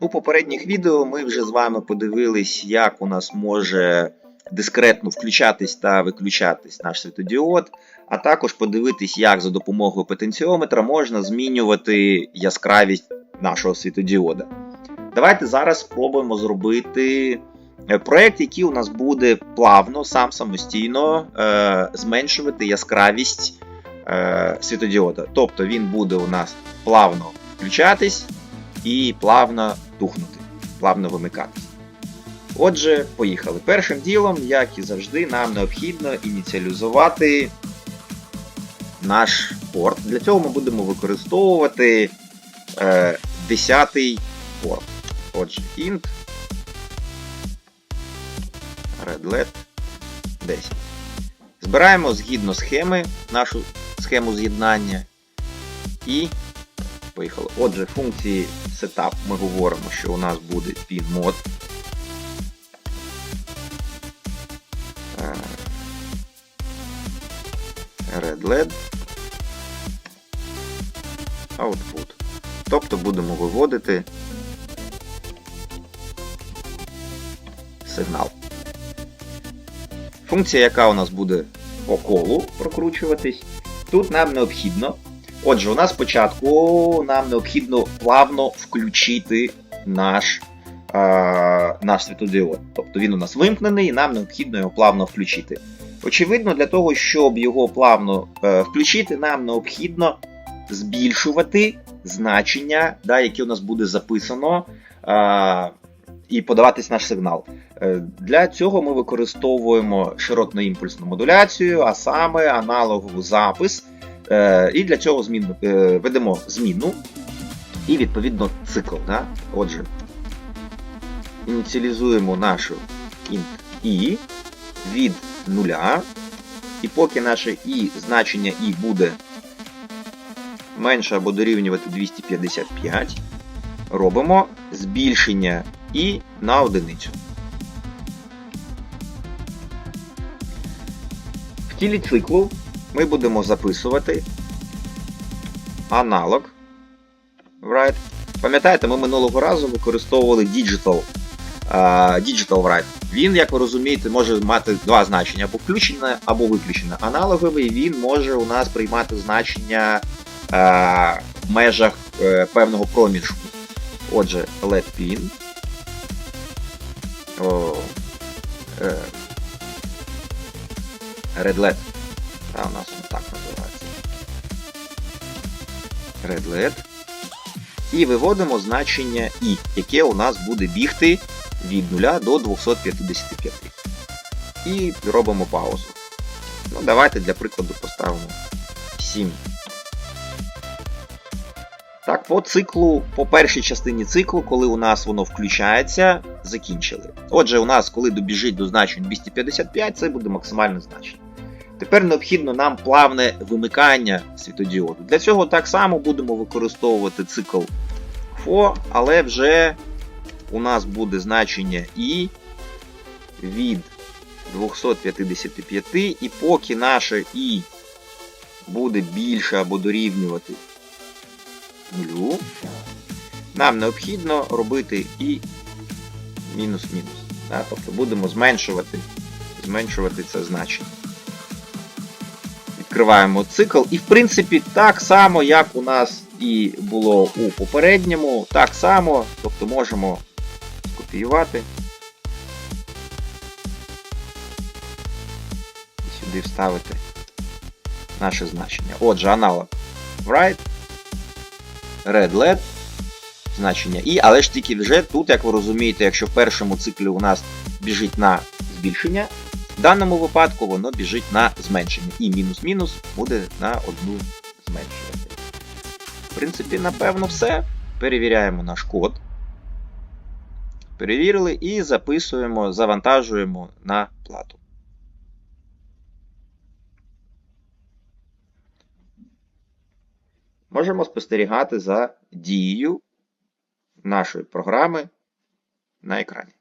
У попередніх відео ми вже з вами подивились, як у нас може дискретно включатись та виключатись наш світодіод, а також подивитись, як за допомогою потенціометра можна змінювати яскравість нашого світодіода. Давайте зараз спробуємо зробити е, проект, який у нас буде плавно, сам самостійно е, зменшувати яскравість е, світодіода. Тобто він буде у нас плавно включатись і плавно тухнути, плавно вимикатись. Отже, поїхали. Першим ділом, як і завжди, нам необхідно ініціалізувати наш порт. Для цього ми будемо використовувати е, 10 порт. Отже, int redlet 10. Збираємо згідно схеми нашу схему з'єднання і поїхали. Отже, функції setup ми говоримо, що у нас буде pinmod. Е, redled output. Тобто будемо виводити сигнал. Функція, яка у нас буде по колу прокручуватись, тут нам необхідно. Отже, у нас спочатку нам необхідно плавно включити наш е, наш світодіод. Тобто він у нас вимкнений, і нам необхідно його плавно включити. Очевидно, для того, щоб його плавно е, включити, нам необхідно збільшувати значення, да, яке у нас буде записано, е, і подаватись наш сигнал. Е, Для цього ми використовуємо широтно-імпульсну модуляцію, а саме аналоговий запис. Е, І для цього змін, е, ведемо зміну і відповідно цикл. Да? Отже, ініціалізуємо нашу int i від нуля. І поки наше і значення і буде менше або дорівнювати 255, робимо збільшення і на одиницю. В тілі циклу ми будемо записувати аналог write. Пам'ятаєте, ми минулого разу використовували digital, digital write. Він, як ви розумієте, може мати два значення або включене, або виключене. Аналоговий він може у нас приймати значення в межах uh, певного проміжку. Отже, let pin. Е, redlet. Та у нас воно так називається. Redlet. І виводимо значення i, яке у нас буде бігти від 0 до 255. І робимо паузу. Ну, Давайте для прикладу поставимо 7. Так, по циклу, по першій частині циклу, коли у нас воно включається, закінчили. Отже, у нас, коли добіжить до значень 255, це буде максимальне значення. Тепер необхідно нам плавне вимикання світодіоду. Для цього так само будемо використовувати цикл FO, але вже у нас буде значення І від 255, і поки наше І буде більше або дорівнювати нулю, нам необхідно робити І мінус-мінус. Тобто будемо зменшувати, зменшувати це значення відкриваємо цикл. І, в принципі, так само, як у нас і було у попередньому, так само, тобто можемо скопіювати. І сюди вставити наше значення. Отже, аналог write, red LED, значення і, але ж тільки вже тут, як ви розумієте, якщо в першому циклі у нас біжить на збільшення, в даному випадку воно біжить на зменшення. І мінус-мінус буде на одну зменшувати. В принципі, напевно, все. Перевіряємо наш код. Перевірили і записуємо, завантажуємо на плату. Можемо спостерігати за дією нашої програми на екрані.